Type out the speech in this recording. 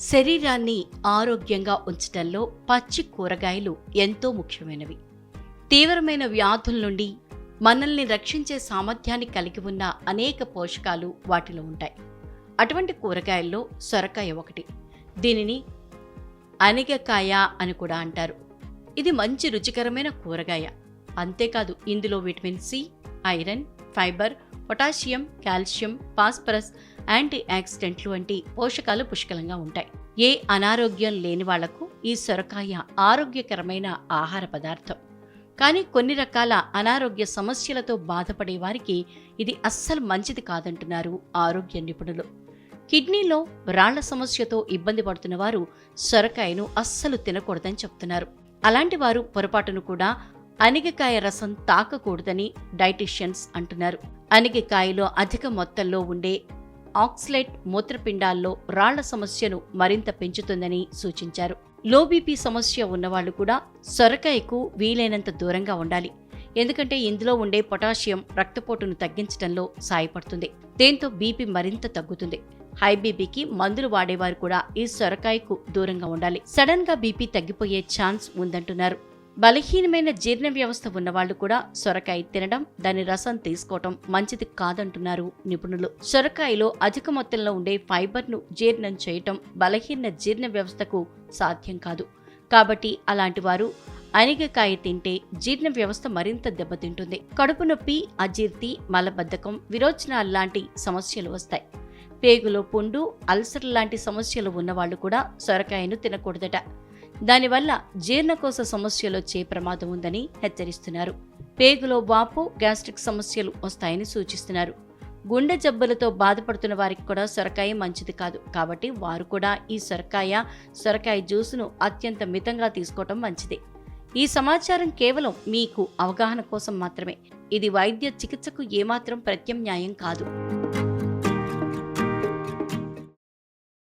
శరీరాన్ని ఆరోగ్యంగా ఉంచడంలో పచ్చి కూరగాయలు ఎంతో ముఖ్యమైనవి. తీవ్రమైన వ్యాధుల నుండి మనల్ని రక్షించే సామర్థ్యాన్ని కలిగి ఉన్న అనేక పోషకాలు వాటిలో ఉంటాయి. అటువంటి కూరగాయల్లో సొరకాయ ఒకటి. దీనిని అనిగకాయ అని కూడా అంటారు. ఇది మంచి రుచికరమైన కూరగాయ. అంతేకాదు ఇందులో vitamin C iron fibre potassium calcium phosphorus anti ఆక్సిడెంట్లు వంటి పోషకాలు పుష్కలంగా ఉంటాయి. ఏ అనారోగ్యం లేని వాళ్ళకు ఈ సొరకాయ ఆరోగ్యకరమైన ఆహార పదార్థం. కానీ కొన్ని రకాల అనారోగ్య సమస్యలతో బాధపడే వారికి ఇది అస్సలు మంచిది కాదంటున్నారు ఆరోగ్య నిపుణులు. కిడ్నీలో రాళ్ళ సమస్యతో ఇబ్బంది పడుతున్న వారు సొరకాయను అస్సలు తినకూడదని చెప్తున్నారు. అలాంటి వారు పొరపాటును కూడా అనిగకాయ రసం తాకకూడదని డైటిషియన్స్ అంటున్నారు. అనిగకాయలో అధిక మొత్తంలో ఉండే ఆక్సలేట్ మూత్రపిండాల్లో రాళ్ళ సమస్యను మరింత పెంచుతుందని సూచించారు. లో బీపీ సమస్య ఉన్నవాళ్ళు కూడా సొరకాయకు వీలైనంత దూరంగా ఉండాలి. ఎందుకంటే ఇందులో ఉండే పొటాషియం రక్తపోటును తగ్గించడంలో సాయపడుతుంది. దీంతో బీపీ మరింత తగ్గుతుంది. హై బీపీకి మందులు వాడేవారు కూడా ఈ సొరకాయకు దూరంగా ఉండాలి. సడన్గా బీపీ తగ్గిపోయే ఛాన్స్ ఉందంటున్నారు. బలహీనమైన జీర్ణ వ్యవస్థ ఉన్నవాళ్ళు కూడా సొరకాయ తినడం దాని రసం తీసుకోవటం మంచిది కాదంటున్నారు నిపుణులు. సొరకాయలో అధిక మొత్తంలో ఉండే ఫైబర్ను జీర్ణం చేయటం బలహీన జీర్ణ వ్యవస్థకు సాధ్యం కాదు. కాబట్టి అలాంటి వారు అనిగకాయ తింటే జీర్ణ వ్యవస్థ మరింత దెబ్బతింటుంది. కడుపు నొప్పి అజీర్తి మలబద్ధకం విరోచనాలు లాంటి సమస్యలు వస్తాయి. పేగులో పుండు అల్సర్ లాంటి సమస్యలు ఉన్నవాళ్ళు కూడా సొరకాయను తినకూడదట. దానివల్ల జీర్ణకోశ సమస్యలు వచ్చే ప్రమాదం ఉందని హెచ్చరిస్తున్నారు. పేగులో వాపు గ్యాస్ట్రిక్ సమస్యలు వస్తాయని సూచిస్తున్నారు. గుండె జబ్బులతో బాధపడుతున్న వారికి కూడా సొరకాయ మంచిది కాదు. కాబట్టి వారు కూడా ఈ సొరకాయ సొరకాయ జ్యూస్ను అత్యంత మితంగా తీసుకోవటం మంచిది. ఈ సమాచారం కేవలం మీకు అవగాహన కోసం మాత్రమే. ఇది వైద్య చికిత్సకు ఏమాత్రం ప్రత్యామ్నాయం కాదు.